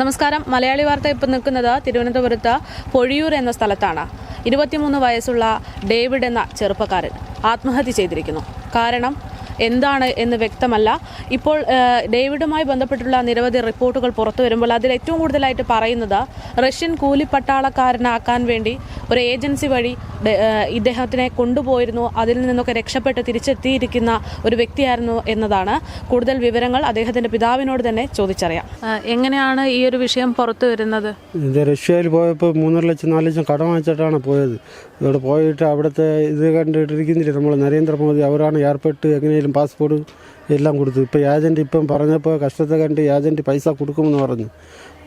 നമസ്കാരം. മലയാളി വാർത്ത ഇപ്പം നിൽക്കുന്നത് തിരുവനന്തപുരത്ത് പൊഴിയൂർ എന്ന സ്ഥലത്താണ്. ഇരുപത്തിമൂന്ന് വയസ്സുള്ള ഡേവിഡ് എന്ന ചെറുപ്പക്കാരൻ ആത്മഹത്യ ചെയ്തിരിക്കുന്നു. കാരണം എന്താണ് എന്ന് വ്യക്തമല്ല. ഇപ്പോൾ ഡേവിഡുമായി ബന്ധപ്പെട്ടുള്ള നിരവധി റിപ്പോർട്ടുകൾ പുറത്തു വരുമ്പോൾ അതിൽ ഏറ്റവും കൂടുതലായിട്ട് പറയുന്നത് റഷ്യൻ കൂലിപ്പട്ടാളക്കാരനാക്കാൻ വേണ്ടി ഒരു ഏജൻസി വഴി ഇദ്ദേഹത്തിനെ കൊണ്ടുപോയിരുന്നു. അതിൽ നിന്നൊക്കെ രക്ഷപ്പെട്ട് തിരിച്ചെത്തിയിരിക്കുന്ന ഒരു വ്യക്തിയായിരുന്നു എന്നതാണ് കൂടുതൽ വിവരങ്ങൾ അദ്ദേഹത്തിന്റെ പിതാവിനോട് തന്നെ ചോദിച്ചറിയാം. എങ്ങനെയാണ് ഈ ഒരു വിഷയം പുറത്തു വരുന്നത്? ഇത് റഷ്യയിൽ പോയപ്പോൾ മൂന്നര ലക്ഷം നാല് ലക്ഷം കടം വാങ്ങിച്ചിട്ടാണ് പോയത്. ഇവിടെ പോയിട്ട് അവിടുത്തെ ഇത് കണ്ടിട്ടിരിക്കുന്നില്ല നമ്മൾ നരേന്ദ്രമോദി? അവരാണ് ഏർപ്പെട്ട് എങ്ങനെയും പാസ്പോർട്ട് എല്ലാം കൊടുത്തു. ഇപ്പോൾ ഏജന്റ് ഇപ്പം പറഞ്ഞപ്പോൾ കഷ്ടത്തെ കണ്ട് ഏജന്റ് പൈസ കൊടുക്കുമെന്ന് പറഞ്ഞു.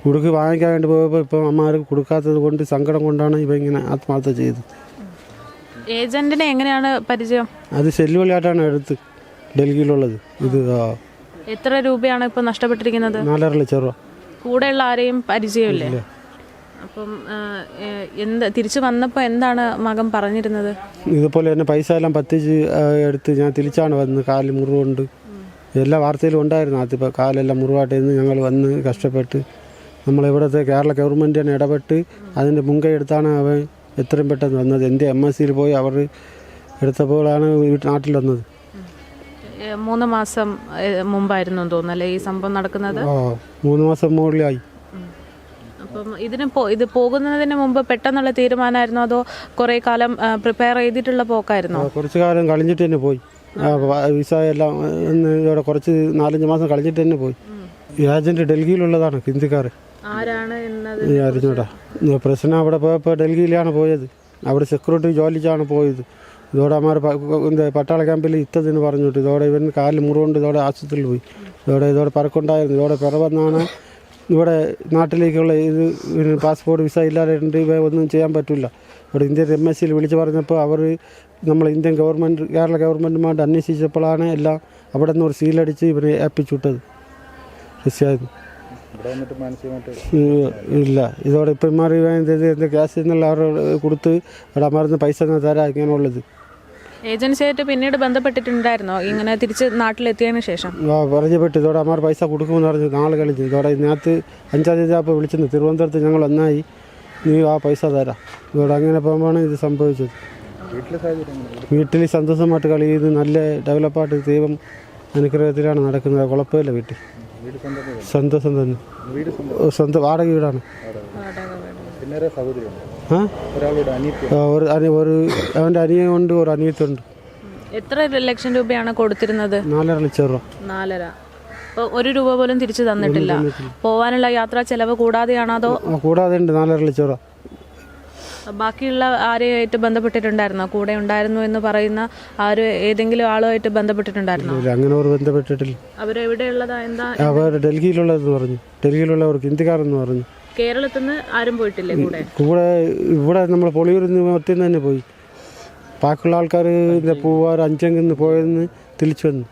കൊടുക്ക് വാങ്ങിക്കാൻ വേണ്ടി പോയപ്പോൾ ഇപ്പം അമ്മമാർക്ക് കൊടുക്കാത്തത് കൊണ്ട് സങ്കടം കൊണ്ടാണ് ഇവ ഇങ്ങനെ ആത്മഹത്യ ചെയ്തത്. ഏജന്റിനെ എങ്ങനെയാണ് പരിചയം? അത് സെല്ലുവളിയായിട്ടാണ് എടുത്ത് ഡൽഹിയിലുള്ളത്. ഇത് എത്ര രൂപയാണ് ഇപ്പോൾ നഷ്ടപ്പെട്ടിരിക്കുന്നത്? നാലര ലക്ഷം രൂപ. കൂടെയുള്ള ആരെയും പരിചയമില്ലേ? അപ്പം എന്ത് തിരിച്ചു വന്നപ്പോൾ എന്താണ് മകൻ പറഞ്ഞിരുന്നത്? ഇതുപോലെ തന്നെ പൈസ എല്ലാം പത്തിച്ച് എടുത്ത് ഞാൻ തിരിച്ചാണ് വന്ന് കാൽ മുറിവുണ്ട്. എല്ലാ വാർത്തയിലും ഉണ്ടായിരുന്നു. അതിപ്പോൾ കാലെല്ലാം മുറിവായിട്ട് നിന്ന് ഞങ്ങൾ വന്ന് കഷ്ടപ്പെട്ട് നമ്മളിവിടുത്തെ കേരള ഗവൺമെന്റ് തന്നെ ഇടപെട്ട് അതിന്റെ മുൻകൈ എടുത്താണ് അവൻ എത്രയും പെട്ടെന്ന് വന്നത്. എന്റെ എം എസ് സിയിൽ പോയി അവർ എടുത്തപ്പോഴാണ് നാട്ടിൽ വന്നത്. മൂന്ന് മാസം മുമ്പായിരുന്നു എന്ന് തോന്നുന്നു അല്ലേ ഈ സംഭവം നടക്കുന്നത്? മൂന്ന് മാസം മുകളിലായി. അപ്പം ഇതിന് പോ- ഇത് പോകുന്നതിന് മുമ്പ് പെട്ടെന്നുള്ള തീരുമാനമായിരുന്നോ? അതോ കുറേ കാലം പ്രിപ്പയർ ചെയ്തിട്ടുള്ള പോക്കായിരുന്നോ? കുറച്ച് കാലം കളിഞ്ഞിട്ട് തന്നെ പോയി. വിസ എല്ലാം ഇവിടെ കുറച്ച് നാലഞ്ച് മാസം കളിഞ്ഞിട്ട് തന്നെ പോയി. ഏജന്റ് ഡൽഹിയിലുള്ളതാണ് ഹിന്ദിക്കാർ അറിഞ്ഞൂടാ. പ്രശ്നം അവിടെ പോയപ്പോൾ ഡൽഹിയിലാണ് പോയത്. അവിടെ സെക്യൂരിറ്റി ജോലിക്കാണ് പോയത്. ഇതോടെ എന്താ പട്ടാള ക്യാമ്പിൽ ഇത്തതിന് പറഞ്ഞിട്ട് ഇതോടെ ഇവൻ കാലിൽ മുറിവുണ്ട് ഇതോടെ ആശുപത്രിയിൽ പോയി. ഇതോടെ ഇതോടെ പറക്കുണ്ടായിരുന്നു ഇതോടെ പിറവെന്നാണ് ഇവിടെ നാട്ടിലേക്കുള്ള ഇത് പിന്നെ പാസ്പോർട്ട് വിസ ഇല്ലാതെ ഉണ്ട് ഇവ ഒന്നും ചെയ്യാൻ പറ്റില്ല. ഇവിടെ ഇന്ത്യൻ എം എസ് സിയിൽ വിളിച്ച് പറഞ്ഞപ്പോൾ അവർ നമ്മൾ ഇന്ത്യൻ ഗവൺമെന്റ് കേരള ഗവൺമെന്റുമായിട്ട് അന്വേഷിച്ചപ്പോഴാണ് എല്ലാം അവിടെ നിന്ന് ഒരു സീലടിച്ച് ഇവരെ ഏൽപ്പിച്ചുവിട്ടത് തീർച്ചയായും ഇല്ല ഇതോടെ ഇപ്പം മാറി എന്റെ ഗ്യാസ് എന്നുള്ള അവരോട് കൊടുത്ത് അവിടെ മറന്ന് പൈസ തരാം ഇങ്ങനെയുള്ളത്. ഏജൻസിയായിട്ട് പിന്നീട് ബന്ധപ്പെട്ടിട്ടുണ്ടായിരുന്നോ? ഇങ്ങനെ തിരിച്ച് നാട്ടിലെത്തിയതിനു ശേഷം? പറഞ്ഞപ്പെട്ട് ഇതോടെ അമ്മാർ പൈസ കൊടുക്കുമെന്ന് പറഞ്ഞു നാളെ കളിച്ചു. ഇതോടെ ഇതിനകത്ത് അഞ്ചാം തീയതി അപ്പോൾ വിളിച്ചിരുന്നു. തിരുവനന്തപുരത്ത് ഞങ്ങൾ ഒന്നായി. നീ ആ പൈസ തരാം. ഇതോടെ അങ്ങനെ പോകുമ്പോഴാണ് ഇത് സംഭവിച്ചത്. വീട്ടിൽ സന്തോഷമായിട്ട് കളി ചെയ്ത് നല്ല ഡെവലപ്പായിട്ട് ദൈവം അനുഗ്രഹത്തിലാണ് നടക്കുന്നത്. കുഴപ്പമില്ല വീട്ടിൽ. സന്തോഷം തന്നെ. സ്വന്തം. വാടക വീടാണ്. ഒരു അനി- ഒരു അവന്റെ അനിയുണ്ട് ഒരു അനിയത്തുണ്ട് എത്ര ലക്ഷം രൂപയാണ് കൊടുത്തിരുന്നത്? നാലര ലക്ഷം രൂപ. നാലര. ഒരു രൂപ പോലും തിരിച്ചു തന്നിട്ടില്ല. പോവാനുള്ള യാത്രാ ചെലവ് കൂടാതെയാണോ അതോ? കൂടാതെ ഉണ്ട് നാലര ലക്ഷം രൂപ. ബാക്കിയുള്ള ആരെയായിട്ട് ബന്ധപ്പെട്ടിട്ടുണ്ടായിരുന്നോ? കൂടെ ഉണ്ടായിരുന്നു എന്ന് പറയുന്ന ആര് ഏതെങ്കിലും ആളുമായിട്ട് ബന്ധപ്പെട്ടിട്ടുണ്ടായിരുന്നോ? അങ്ങനെ അവർ ബന്ധപ്പെട്ടിട്ടില്ല. അവരെവിടെയുള്ളതാ? എന്താ? അവർ ഡൽഹിയിലുള്ളതെന്ന് പറഞ്ഞു. ഡൽഹിയിലുള്ളവർക്ക് ഹിന്ദിക്കാരെന്ന് പറഞ്ഞു. കേരളത്തിൽ നിന്ന് ആരും പോയിട്ടില്ലേ കൂടെ? കൂടെ ഇവിടെ നമ്മൾ പൊളിയൂരിൽ നിന്ന് തന്നെ പോയി. ബാക്കിയുള്ള ആൾക്കാർ പൂവാർ അഞ്ചെങ്കിൽ നിന്ന് പോയെന്ന് തിരിച്ചു വന്നു.